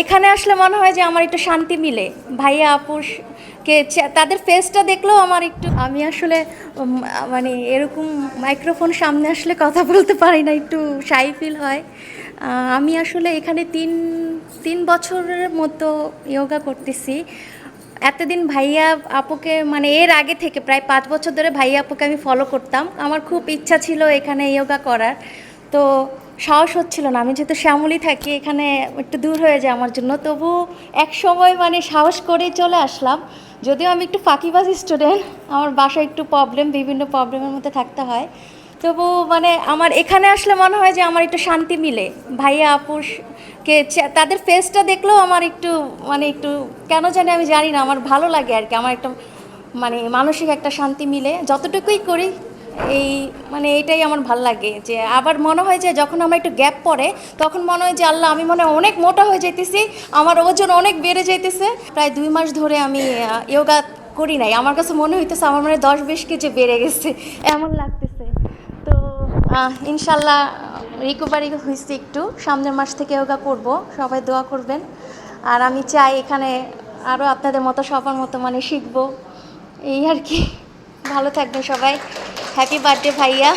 এখানে আসলে মনে হয় যে আমার একটু শান্তি মিলে। ভাইয়া আপুর কে তাদের ফেসটা দেখলেও আমার একটু আমি আসলে মানে এরকম মাইক্রোফোন সামনে আসলে কথা বলতে পারি না, একটু শাই ফিল হয়। আমি আসলে এখানে তিন তিন বছরের মতো যোগা করতেছি। এতদিন ভাইয়া আপুকে মানে এর আগে থেকে প্রায় পাঁচ বছর ধরে ভাইয়া আপুকে আমি ফলো করতাম। আমার খুব ইচ্ছা ছিল এখানে যোগা করার। তো সাহস হচ্ছিল না। আমি যেহেতু শ্যামলি থাকি, এখানে একটু দূর হয়ে যায় আমার জন্য। তবু এক সময় মানে সাহস করেই চলে আসলাম। যদিও আমি একটু ফাঁকিবাজ স্টুডেন্ট আমার বাসায় একটু প্রবলেম বিভিন্ন প্রবলেমের মধ্যে থাকতে হয়। তবু মানে আমার এখানে আসলে মনে হয় যে আমার একটু শান্তি মিলে। ভাইয়া আপুর কে তাদের ফেসটা দেখলেও আমার একটু মানে একটু কেন জানি আমি জানি না, আমার ভালো লাগে আর কি। আমার একটা মানে মানসিক একটা শান্তি মিলে। যতটুকুই করি এই মানে এটাই আমার ভালো লাগে যে আবার মনে হয় যে যখন আমার একটু গ্যাপ পড়ে, তখন মনে হয় যে আল্লাহ, আমি মনে হয় অনেক মোটা হয়ে যাইতেছি, আমার ওজন অনেক বেড়ে যাইতেছে। প্রায় দুই মাস ধরে আমি ইয়োগা করি নাই। আমার কাছে মনে হইতেছে আমার মানে দশ বিশ কেজি বেড়ে গেছে, এমন লাগতেছে। তো ইনশাল্লাহ রিকভারি হয়েছে একটু। সামনের মাস থেকে ইয়োগা করব, সবাই দোয়া করবেন। আর আমি চাই এখানে আরও আপনাদের মতো সবার মতো মানে শিখব। এই আর কি। ভালো থাকবেন সবাই। हैप्पी बर्थडे भैया?